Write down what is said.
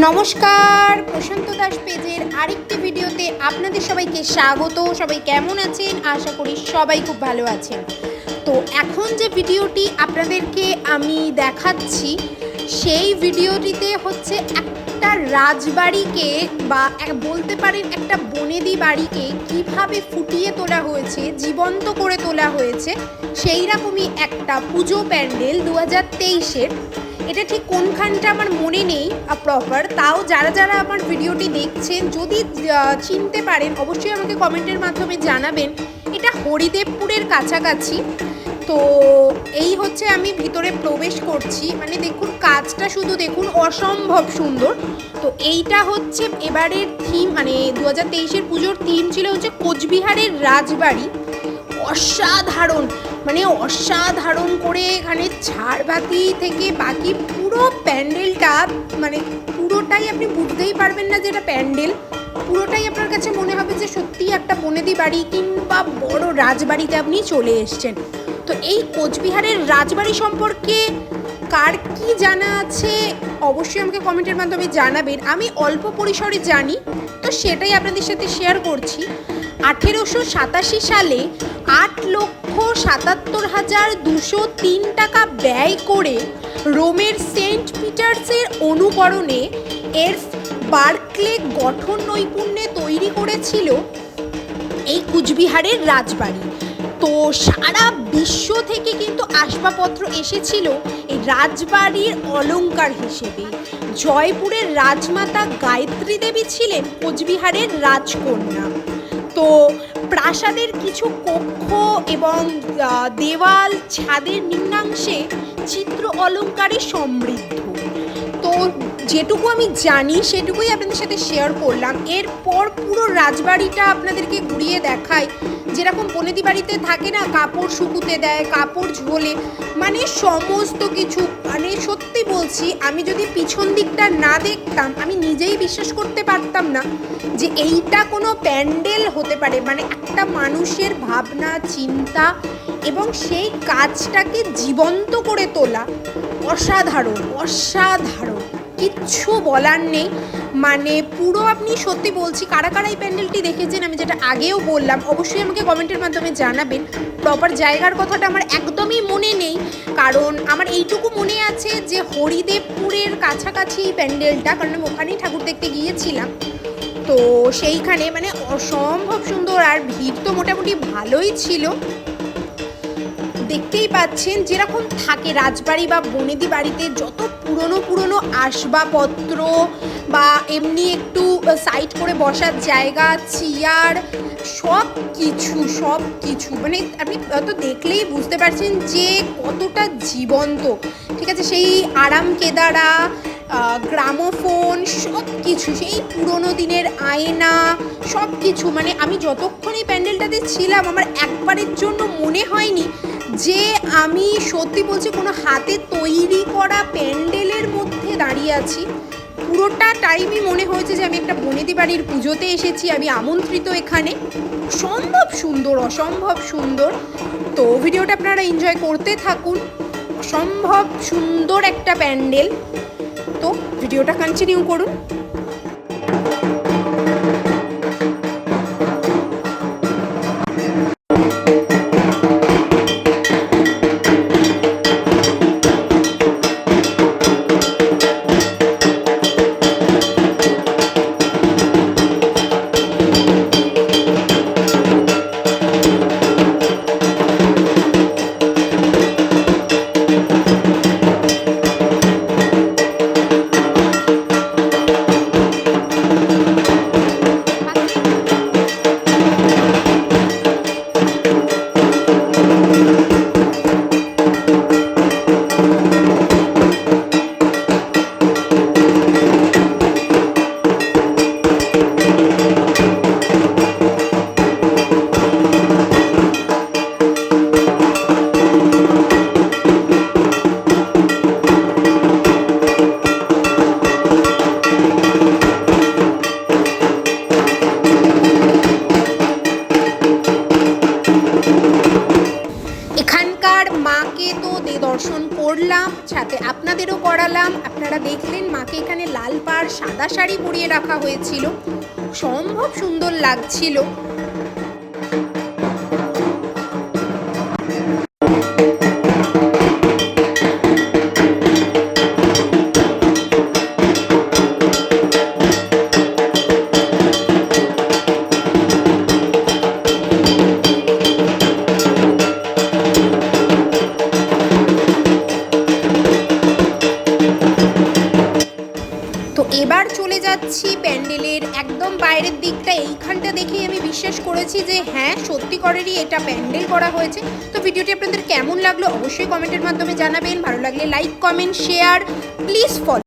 নমস্কার, প্রশান্ত দাস পেজের আরেকটি ভিডিওতে আপনাদের সবাইকে স্বাগত। সবাই কেমন আছেন? আশা করি সবাই খুব ভালো আছেন। তো এখন যে ভিডিওটি আপনাদেরকে আমি দেখাচ্ছি, সেই ভিডিওটিতে হচ্ছে একটা রাজবাড়িকে বা বলতে পারেন একটা বনেদি বাড়িকে কীভাবে ফুটিয়ে তোলা হয়েছে, জীবন্ত করে তোলা হয়েছে সেই রকমই একটা পুজো প্যান্ডেল দু হাজার এটা ঠিক কোনখানটা আমার মনে নেই প্রপার তাও যারা যারা আমার ভিডিওটি দেখছেন, যদি চিনতে পারেন, অবশ্যই আমাকে কমেন্টের মাধ্যমে জানাবেন। এটা হরিদেবপুরের কাছাকাছি। তো এই হচ্ছে আমি ভিতরে প্রবেশ করছি। মানে দেখুন, কাজটা শুধু দেখুন, অসম্ভব সুন্দর। তো এইটা হচ্ছে এবারের থিম মানে দু হাজার তেইশের পুজোর থিম ছিল হচ্ছে কোচবিহারের রাজবাড়ি। অসাধারণ! মানে অসাধারণ করে এখানে ঝাড়বাতি থেকে বাকি পুরো প্যান্ডেলটা মানে পুরোটাই আপনি বুঝতেই পারবেন না যে এটা প্যান্ডেল। পুরোটাই আপনার কাছে মনে হবে যে সত্যিই একটা বনেদি বাড়ি কিংবা বড় রাজবাড়িতে আপনি চলে এসছেন। তো এই কোচবিহারের রাজবাড়ি সম্পর্কে কার কি জানা আছে, অবশ্যই আমাকে কমেন্টের মাধ্যমে জানাবেন। আমি অল্প পরিসরে জানি, তো সেটাই আপনাদের সাথে শেয়ার করছি। আঠেরোশো সাতাশি সালে আট লক্ষ সাতাত্তর হাজার দুশো তিন টাকা ব্যয় করে রোমের সেন্ট পিটার্সের অনুকরণে এর বার্কলে গঠন নৈপুণ্যে তৈরি করেছিল এই কুচবিহারের রাজবাড়ি। তো সারা বিশ্ব থেকে কিন্তু আসবাবপত্র এসেছিল এই রাজবাড়ির অলংকার হিসেবে। জয়পুরের রাজমাতা গায়ত্রী দেবী ছিলেন কোচবিহারের রাজকন্যা। তো প্রাসাদের কিছু কক্ষ এবং দেওয়াল ছাদের নিম্নাংশে চিত্র অলঙ্কারে সমৃদ্ধ। যেটুকু আমি জানি, সেটুকুই আপনাদের সাথে শেয়ার করলাম। এরপর পুরো রাজবাড়িটা আপনাদেরকে ঘুরিয়ে দেখায় যেরকম বনেদি বাড়িতে থাকে না, কাপড় শুকুতে দেয়, কাপড় ঝোলে মানে সমস্ত কিছু। মানে সত্যি বলছি, আমি যদি পিছন দিকটা না দেখতাম, আমি নিজেই বিশ্বাস করতে পারতাম না যে এইটা কোনো প্যান্ডেল হতে পারে। মানে একটা মানুষের ভাবনা, চিন্তা এবং সেই কাজটাকে জীবন্ত করে তোলা অসাধারণ অসাধারণ। কিচ্ছু বলার নেই। মানে পুরো আপনি সত্যি বলছি, কারা কারা এই প্যান্ডেলটি দেখেছেন আমি যেটা আগেও বললাম, অবশ্যই আমাকে কমেন্টের মাধ্যমে জানাবেন। প্রপার জায়গার কথাটা আমার একদমই মনে নেই, কারণ আমার এইটুকু মনে আছে যে হরিদেবপুরের কাছাকাছি এই প্যান্ডেলটা, কারণ আমি ওখানেই ঠাকুর দেখতে গিয়েছিলাম। তো সেইখানে মানে অসম্ভব সুন্দর, আর ভিড় তো মোটামুটি ভালোই ছিল। দেখতেই পাচ্ছেন যেরকম থাকে রাজবাড়ি বা বনেদি বাড়িতে যত পুরনো পুরনো আসবাবপত্র বা এমনি একটু সাইড করে বসার জায়গা, চেয়ার, সব কিছু সব কিছু। মানে আপনি তো দেখলেই বুঝতে পারছেন যে কতটা জীবন্ত। ঠিক আছে, সেই আরাম কেদারা গ্রামোফোন, সব কিছু, সেই পুরোনো দিনের আয়না, সব কিছু। মানে আমি যতক্ষণ এই প্যান্ডেলটাতে ছিলাম, আমার একবারের জন্য মনে হয়নি যে আমি সত্যি বলছি কোনো হাতে তৈরি করা প্যান্ডেলের মধ্যে দাঁড়িয়ে আছি। পুরোটা টাইমই মনে হয়েছে যে আমি একটা বনেদি বাড়ির পুজোতে এসেছি, আমি আমন্ত্রিত এখানে। সম্ভব সুন্দর, অসম্ভব সুন্দর। তো ভিডিওটা আপনারা এনজয় করতে থাকুন। অসম্ভব সুন্দর একটা প্যান্ডেল। তো ভিডিওটা কন্টিনিউ করুন। আসন করলাম, সাথে আপনাদেরও করালাম। আপনারা দেখলেন মাকে এখানে লাল পাড় সাদা শাড়ি পরিয়ে রাখা হয়েছিল। সম্ভব সুন্দর লাগছিল। যাচ্ছি প্যান্ডেলের একদম বাইরের দিকটা এইখানটা দেখে আমি বিশ্বাস করেছি যে হ্যাঁ সত্যি করেরই এটা প্যান্ডেল করা হয়েছে। তো ভিডিওটি আপনাদের কেমন লাগল অবশ্যই কমেন্টের মাধ্যমে জানাবেন। ভালো লাগলে like, comment, share, please follow